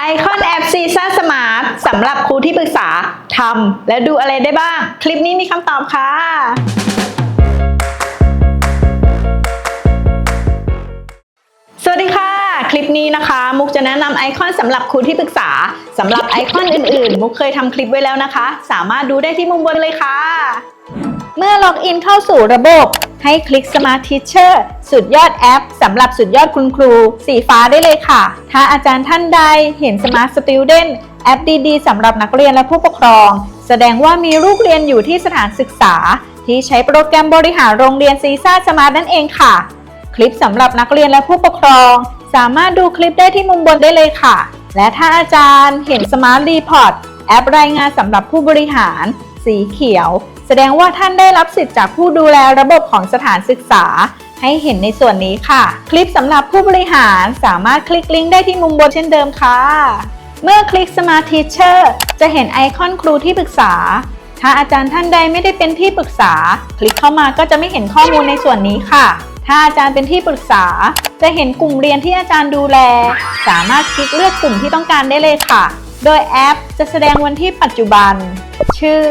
ไอคอนแอปซีซ่าสมาร์ทสำหรับครูที่ปรึกษาทำและดูอะไรได้บ้าง คลิปนี้มีคำตอบค่ะ สวัสดีค่ะ คลิปนี้นะคะ มุกจะแนะนำไอคอนสำหรับครูที่ปรึกษาสำหรับไอคอนอื่นๆ มุกเคยทำคลิปไว้แล้วนะคะ สามารถดูได้ที่มุมบนเลยค่ะ เมื่อล็อกอินเข้าสู่ระบบ ให้คลิก Smart Teacher สุดยอดแอปสำหรับสุดยอดคุณครู สีฟ้าได้เลยค่ะ ถ้าอาจารย์ท่านใดเห็น Smart Student แอปดีๆสำหรับนักเรียนและผู้ปกครอง แสดงว่ามีลูกเรียนอยู่ที่สถานศึกษา ที่ใช้โปรแกรมบริหารโรงเรียนซีซ่าสมาร์ทนั่นเองค่ะ คลิปสำหรับนักเรียนและผู้ปกครอง สามารถดูคลิปได้ที่มุมบนได้เลยค่ะ และถ้าอาจารย์เห็น Smart Report แอปรายงานสำหรับผู้บริหาร สีเขียว แสดงว่าท่านได้รับสิทธิ์จากผู้ดูแลระบบของสถานศึกษา ให้เห็นในส่วนนี้ค่ะ คลิปสำหรับผู้บริหารสามารถคลิกลิงก์ได้ที่มุมบนเช่นเดิมค่ะ เมื่อคลิก Smart Teacher จะเห็นไอคอนครูที่ปรึกษา ถ้าอาจารย์ท่านใดไม่ได้เป็นที่ปรึกษา คลิกเข้ามาก็จะไม่เห็นข้อมูลในส่วนนี้ค่ะถ้าอาจารย์เป็นที่ปรึกษา จะเห็นกลุ่มเรียนที่อาจารย์ดูแล สามารถคลิกเลือกกลุ่มที่ต้องการได้เลยค่ะ โดยแอปจะแสดงวันที่ปัจจุบัน ชื่อ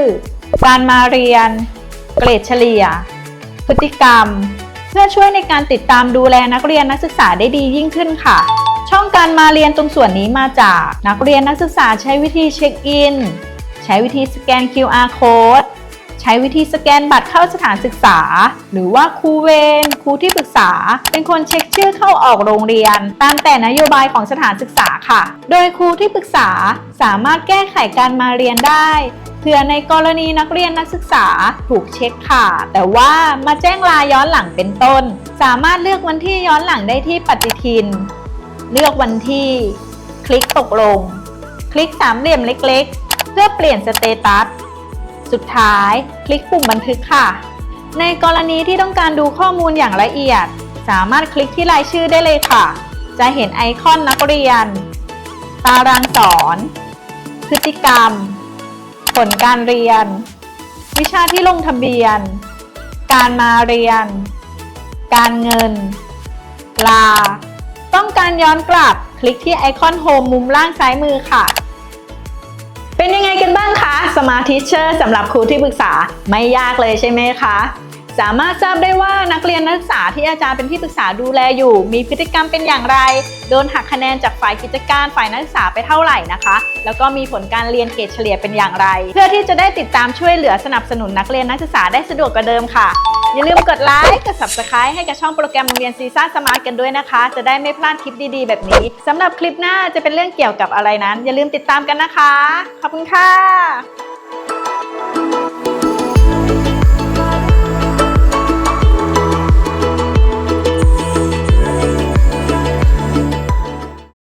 การมาเรียน เกรดเฉลี่ย พฤติกรรม เพื่อช่วยในการติดตามดูแลนักเรียนนักศึกษาได้ดียิ่งขึ้นค่ะ ช่องการมาเรียนตรงส่วนนี้มาจากนักเรียนนักศึกษาใช้วิธีเช็คอิน ใช้วิธีสแกน QR code ใช้วิธีสแกนบัตรเข้าสถานศึกษา หรือว่าครูเวรครูที่ปรึกษา เป็นคนเช็คชื่อเข้าออกโรงเรียน ตามแต่นโยบายของสถานศึกษาค่ะ โดยครูที่ปรึกษาสามารถแก้ไขการมาเรียนได้เพื่อในกรณีนักเรียนนักศึกษาถูกเช็คค่ะ แต่ว่ามาแจ้งลาย้อนหลังเป็นต้น สามารถเลือกวันที่ย้อนหลังได้ที่ปฏิทิน เลือกวันที่ คลิกตกลง คลิกสามเหลี่ยมเล็ก ๆ เพื่อเปลี่ยนสเตตัส สุดท้าย คลิกปุ่มบันทึกค่ะ ในกรณีที่ต้องการดูข้อมูลอย่างละเอียด สามารถคลิกที่รายชื่อได้เลยค่ะ จะเห็นไอคอนนักเรียน ตารางสอน พฤติกรรม ผลการเรียน วิชาที่ลงทะเบียน การมาเรียน การเงิน ลา ต้องการย้อนกลับ คลิกที่ไอคอนโฮมมุมล่างซ้ายมือค่ะ เป็นยังไงกันบ้างคะ Smart Teacher สำหรับครูที่ปรึกษาไม่ยากเลยใช่ไหมคะ สามารถทราบได้ว่านักเรียนนักศึกษาที่อาจารย์เป็นที่ปรึกษาดูแลอยู่ มีพฤติกรรมเป็นอย่างไร โดนหักคะแนนจากฝ่ายกิจการฝ่ายนักศึกษาไปเท่าไหร่นะคะ แล้วก็มีผลการเรียนเกรดเฉลี่ยเป็นอย่างไร เพื่อที่จะได้ติดตามช่วยเหลือสนับสนุนนักเรียนนักศึกษาได้สะดวกกว่าเดิมค่ะ อย่าลืมกดไลค์ กด subscribe ให้กับช่องโปรแกรมโรงเรียนซีซ่าสมาร์ทกันด้วยนะคะ จะได้ไม่พลาดคลิปดีๆ แบบนี้สำหรับคลิปหน้าจะเป็นเรื่องเกี่ยวกับอะไรนั้น อย่าลืมติดตามกันนะคะ ขอบคุณค่ะ